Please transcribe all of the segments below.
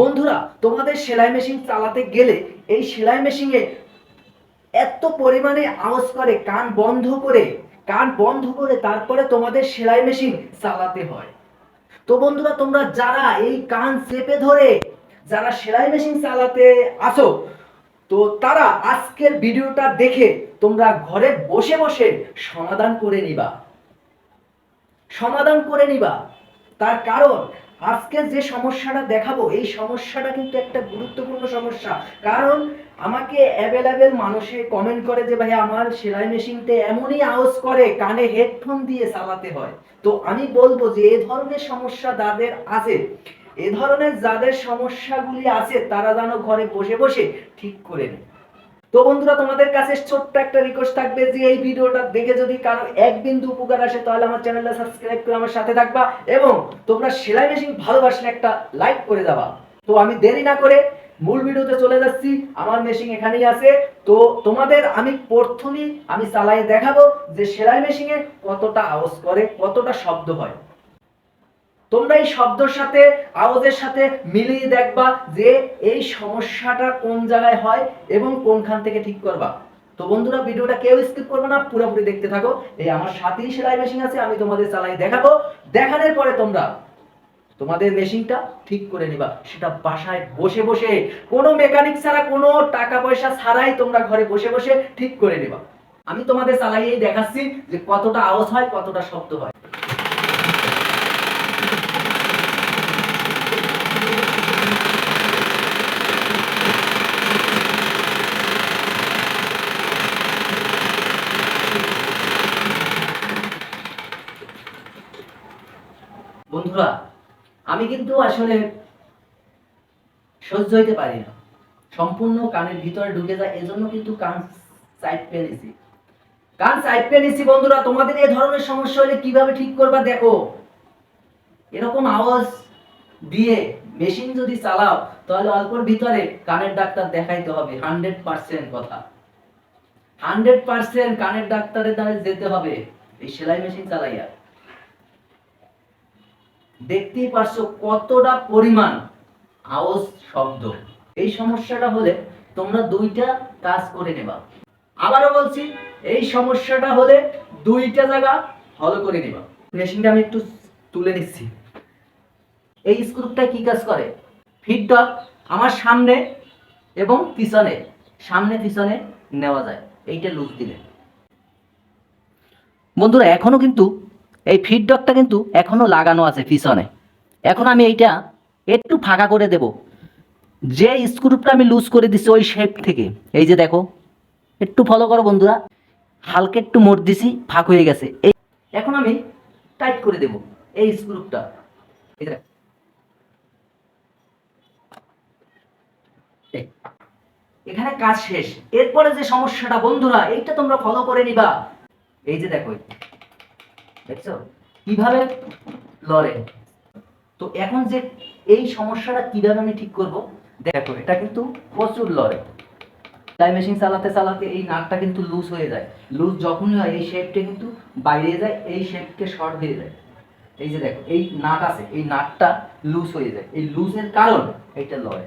বন্ধুরা, তোমাদের সেলাই মেশিন চালাতে গেলে এই সেলাই মেশিনে এত পরিমাণে আওয়াজ করে, কান বন্ধ করে, কান বন্ধ করে তারপরে তোমাদের সেলাই মেশিন চালাতে হয়। তো বন্ধুরা, তোমরা যারা এই কান চেপে ধরে, যারা সেলাই মেশিন চালাতে আসো, তো তারা আজকের ভিডিওটা দেখে তোমরা ঘরে বসে বসে সমাধান করে নিবা। সমাধান করে নিবা। তার কারণ আজকে যে সমস্যাটা দেখাবো, এই সমস্যাটা কিন্তু একটা গুরুত্বপূর্ণ সমস্যা। কারণ আমাকে অ্যাভেলেবেল মানুষে কমেন্ট করে যে ভাই আমার সেলাই মেশিনতে এমনই আওয়াজ করে, কানে হেডফোন দিয়ে চালাতে হয়। তো আমি বলব যে, এ ধরনের সমস্যা যাদের আছে, এ ধরনের যাদের সমস্যাগুলি আছে, তারা যেন ঘরে বসে বসে ঠিক করে নেয়। তো বন্ধুরা, তোমাদের কাছে ছোট্ট একটা রিকোয়েস্ট থাকবে যে এই ভিডিওটা দেখে যদি কারও এক বিন্দু উপকার আসে, তাহলে আমার চ্যানেলটা সাবস্ক্রাইব করে আমার সাথে থাকবা এবং তোমরা সেলাই মেশিন ভালোবাসলে একটা লাইক করে দেবা। তো আমি দেরি না করে মূল ভিডিওতে চলে যাচ্ছি। আমার মেশিন এখানেই আছে। তো তোমাদের আমি প্রথমেই আমি চালাই দেখাবো যে সেলাই মেশিনে কতটা আওয়াজ করে, কতটা শব্দ হয়। তোমরা এই শব্দের সাথে, আওয়াজের সাথে মিলিয়ে দেখবা যে এই সমস্যাটা কোন জায়গায় হয় এবং কোনখান থেকে ঠিক করবা। তো বন্ধুরা, ভিডিওটা কেউ স্কিপ করবে না, পুরোপুরি দেখতে থাকো। এই আমার সাথেই সেলাই মেশিন আছে, আমি তোমাদের চালাই দেখাবো। দেখানোর পরে তোমরা তোমাদের মেশিনটা ঠিক করে নিবা। সেটা বাসায় বসে বসে, কোনো মেকানিক ছাড়া কোনো টাকা পয়সা ছাড়াই তোমরা ঘরে বসে বসে ঠিক করে নিবা। আমি তোমাদের চালাইয়েই দেখাচ্ছি যে কতটা আওয়াজ হয়, কতটা শব্দ হয়। বন্ধুরা আমি কিন্তু আসলে সহ্য হইতে পারি না। সম্পূর্ণ কানের ভিতরে ঢুকে যায়, এজন্য কিন্তু কান সাইড পেয়ে নিছি। কান সাইড পেয়ে নিছি বন্ধুরা, তোমাদের এই ধরনের সমস্যা হলে কীভাবে ঠিক করবা দেখো। এরকম আওয়াজ দিয়ে মেশিন যদি চালাও, তাহলে অল্পর ভিতরে কানের ডাক্তার দেখাইতে হবে, হান্ড্রেড পার্সেন্ট কথা। হান্ড্রেড পার্সেন্ট কানের ডাক্তারের দ্বারা যেতে হবে, এই সেলাই মেশিন চালাইয়া। দেখতেই পারছ কতটা পরিমাণ আওয়াজ শব্দ। এই সমস্যাটা হলে তোমরা দুইটা কাজ করে নেবা। আবারও বলছি, এই সমস্যাটা হলে দুইটা জায়গা হল করে নেবা। মেশিনটা আমি একটু তুলে নিচ্ছি। এই স্ক্রুপটা কি কাজ করে? ফিডব্যাক আমার সামনে এবং পিছনে, সামনে পিছনে নেওয়া যায়। এইটা লুজ দিলে। বন্ধুরা, এখনও কিন্তু এই ফিডব্যাকটা কিন্তু এখনও লাগানো আছে পিছনে। এখন আমি এইটা একটু ফাঁকা করে দেব। যে স্ক্রুপটা আমি লুজ করে দিছি ওই শেপ থেকে। এই যে দেখো, একটু ফলো করো বন্ধুরা। হালকা একটু মোড় দিছি, ফাঁক হয়ে গেছে। এই এখন আমি টাইট করে দেব এই স্ক্রুপটা এই। এখানে কাজ শেষ। এরপরে যে সমস্যাটা বন্ধুরা, এইটা তোমরা ফলো করে নিবা। এই যে দেখো দেখছ? কীভাবে লড়ে? তো এখন যে এই সমস্যাটা কীভাবে আমি ঠিক করব? দেখো, এটা কিন্তু প্রচুর লড়ে। তাই মেশিন চালাতে চালাতে এই নাটটা কিন্তু লুজ হয়ে যায়। লুজ যখনই হয়, এই শেপটা কিন্তু বাইরে যায়, এই শেপকে শর্ট হয়ে যায়। এই যে দেখো, এই নাট আছে, এই নাটটা লুজ হয়ে যায়। এই লুজের কারণ এইটা লড়ে।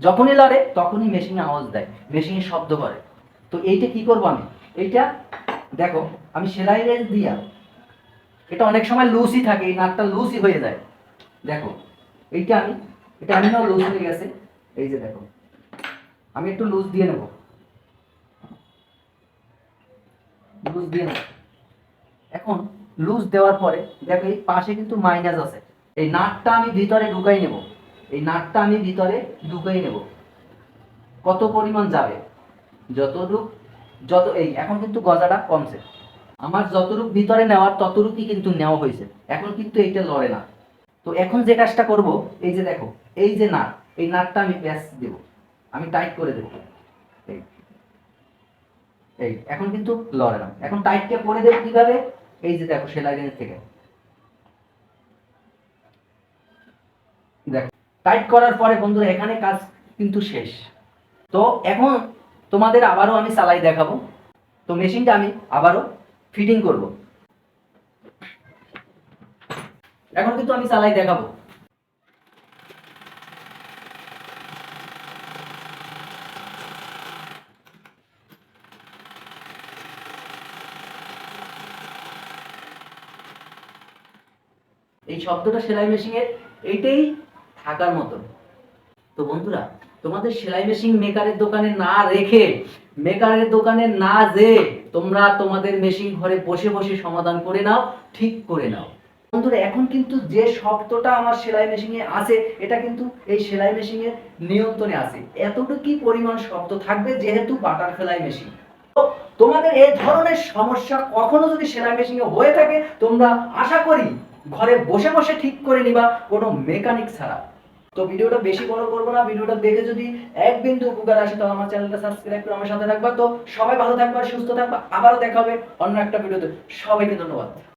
যখনই লড়ে, তখনই মেশিনে আওয়াজ দেয় মেশিনে শব্দ করে। তো এইটা কি করব আমি? এইটা দেখো, আমি সেলাই রেঞ্জ দিয়া এটা অনেক সময় লুজই থাকে, এই নাটটা লুজই হয়ে যায়। দেখো, এইটা আমি, এটা এমনিও লুজ হয়ে গেছে, এই যে দেখো, আমি একটু লুজ দিয়ে নেব। লুজ দিয়ে নেব। এখন লুজ দেওয়ার পরে, দেখো এই পাশে কিন্তু মাইনাস আছে। এই নাটটা আমি ভিতরে ঢুকাই নেব। এই নাটটা আমি ভিতরে ঢুকাই নেব। কত পরিমাণ যাবে? যতটুক, যত, এই, এখন কিন্তু গজাটা কমছে। আমার যতটুক ভিতরে নেওয়ার ততটুকুই কিন্তু নেওয়া হয়েছে। এখন কিন্তু এইটা লড়ে না। তো এখন যে কাজটা করব, এই যে দেখো, এই যে নাট, এই নাটটা আমি প্যাচ দেব। আমি টাইট করে দেব। এই এখন কিন্তু লড়ে না। এখন টাইটকে পরে দেব কীভাবে? এই যে দেখো, সেলাই রেঞ্জ থেকে। দেখো, টাইট করার পরে বন্ধুরা, এখানে কাজ কিন্তু শেষ। তো এখন তোমাদের আবারও আমি সালাই দেখাবো। তো মেশিনটা আমি আবারও ফিটিং করব। এখন কিন্তু আমি চালাই দেখাবো। এই শব্দটা সেলাই মেশিনের এইটাই থাকার মতন। তো বন্ধুরা তোমাদের সেলাই মেশিন মেকারের দোকানে না রেখে মেকারের দোকানে না যে তোমরা তোমাদের মেশিন ঘরে বসে বসে সমাধান করে নাও, ঠিক করে নাও। বন্ধুরা, এখন কিন্তু যে শব্দটা আমার সেলাই মেশিনে আছে, এটা কিন্তু এই সেলাই মেশিনের নিয়ন্ত্রণে আছে। এতটুকুই পরিমাণ শব্দ থাকবে যেহেতু বাটার সেলাই মেশিন তোমাদের এই ধরনের সমস্যা কখনো যদি সেলাই মেশিনে হয়ে থাকে, তোমরা আশা করি ঘরে বসে বসে ঠিক করে নিবা, কোনো মেকানিক ছাড়া। তো ভিডিওটা বেশি বড় করব না, ভিডিওটা দেখে যদি এক বিন্দু উপকার আসে, তাহলে আমার চ্যানেলটা সাবস্ক্রাইব করে আমার সাথে থাকবা। তো সবাই ভালো থাকবা, সুস্থ থাকবা, আবারও দেখা হবে অন্য একটা ভিডিওতে। সবাইকে ধন্যবাদ।